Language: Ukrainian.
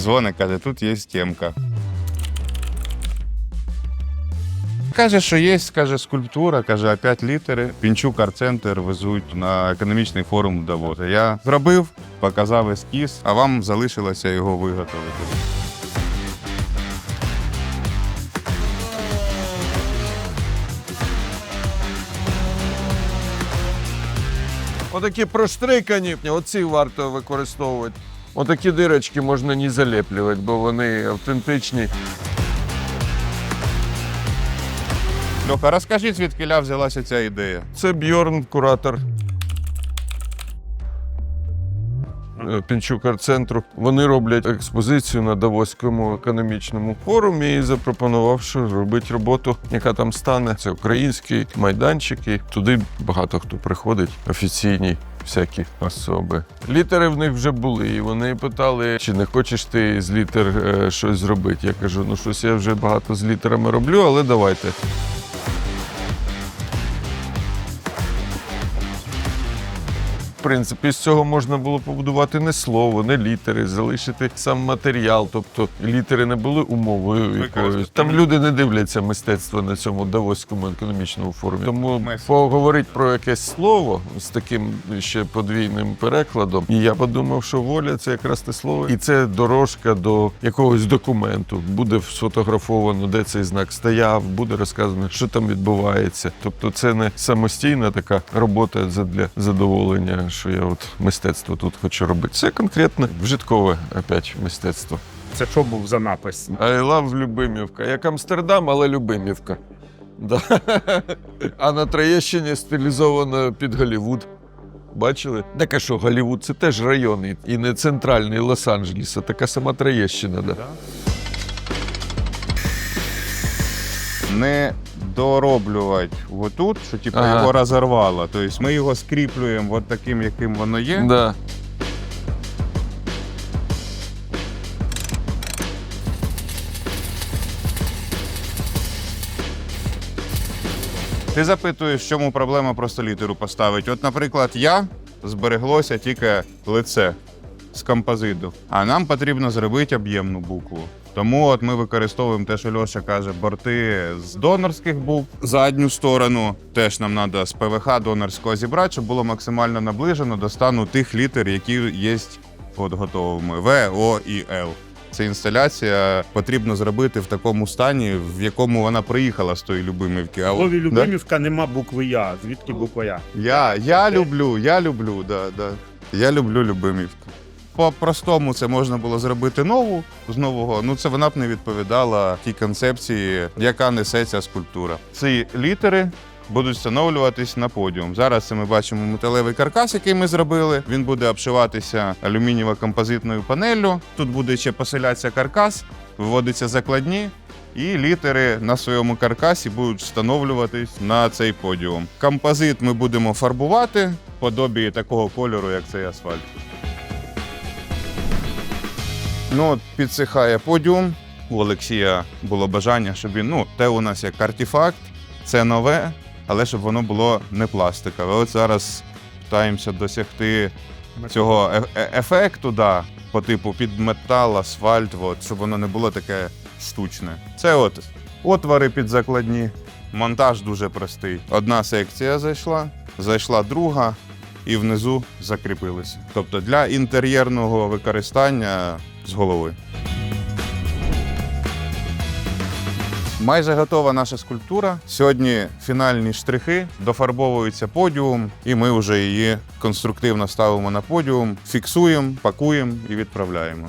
Дзвонить, каже, тут є темка. Каже, що є, каже, скульптура, каже, опять літери. Пінчук арт-центр везуть на економічний форум в Давос. Я зробив, показав ескіз, а вам залишилося його виготовити. Отакі проштрикані, оці варто використовувати. Отакі дирочки можна не залеплювати, бо вони автентичні. Льоха, розкажіть, звідки взялася ця ідея? Це Бьорн, куратор е, Пінчук арт-центру. Вони роблять експозицію на Давоському економічному форумі і запропонував, що робити роботу, яка там стане. Це український майданчик, і туди багато хто приходить, офіційні. Всякі особи. Літери в них вже були, і вони питали, чи не хочеш ти з літер е, щось зробити. Я кажу, ну щось я вже багато з літерами роблю, але давайте. В принципі, з цього можна було побудувати не слово, не літери, залишити сам матеріал. Тобто літери не були умовою якоюсь. Там люди не дивляться мистецтво на цьому Давоському економічному форумі. Тому поговорити про якесь слово з таким ще подвійним перекладом. І я подумав, що воля це якраз те слово, і це дорожка до якогось документу. Буде сфотографовано, де цей знак стояв, буде розказано, що там відбувається. Тобто, це не самостійна така робота для задоволення, що я от мистецтво тут хочу робити. Це конкретне вжиткове опять мистецтво. Це що був за напис? I love Любимівка. Як Амстердам, але Любимівка. Да. А на Троєщині стилізовано під Голлівуд. Бачили? Так а що, Голлівуд це теж район, і- і не центральний Лос-Анджелес, а така сама Троєщина. Да. Не дороблювати отут, що типу, Ага. його розорвало. Тобто ми його скріплюємо от таким, яким воно є. Да. Ти запитуєш, в чому проблема просто літеру поставити. От, наприклад, я збереглося тільки лице з композиту, а нам потрібно зробити об'ємну букву. Тому от ми використовуємо те, що Льоша каже, борти з донорських букв. Задню сторону теж нам треба з ПВХ донорського зібрати, щоб було максимально наближено до стану тих літер, які є от готовими В, О і Л. Ця інсталяція потрібно зробити в такому стані, в якому вона приїхала з тої Любимівки. А слові Да? Любимівка нема букви Я. Звідки буква Я? Я, я люблю, я люблю, да, да. Я люблю Любимівку. По-простому це можна було зробити нову з нового. Ну це вона б не відповідала тій концепції, яка несе ця скульптура. Ці літери будуть встановлюватись на подіум. Зараз це ми бачимо металевий каркас, який ми зробили. Він буде обшиватися алюмінієво-композитною панеллю. Тут буде ще поселятися каркас, виводиться закладні. І літери на своєму каркасі будуть встановлюватись на цей подіум. Композит ми будемо фарбувати в подобі такого кольору, як цей асфальт. Ну, от підсихає подіум. У Олексія було бажання, щоб він, ну, те у нас як артефакт, це нове, але щоб воно було не пластикове. От зараз питаємося досягти цього е- е- ефекту, да, по типу під метал, асфальт, от, щоб воно не було таке штучне. Це от отвори під закладні. Монтаж дуже простий. Одна секція зайшла, зайшла друга і внизу закріпилися. Тобто для інтер'єрного використання з голови. Майже готова наша скульптура. Сьогодні фінальні штрихи, дофарбовується подіум, і ми вже її конструктивно ставимо на подіум, фіксуємо, пакуємо і відправляємо.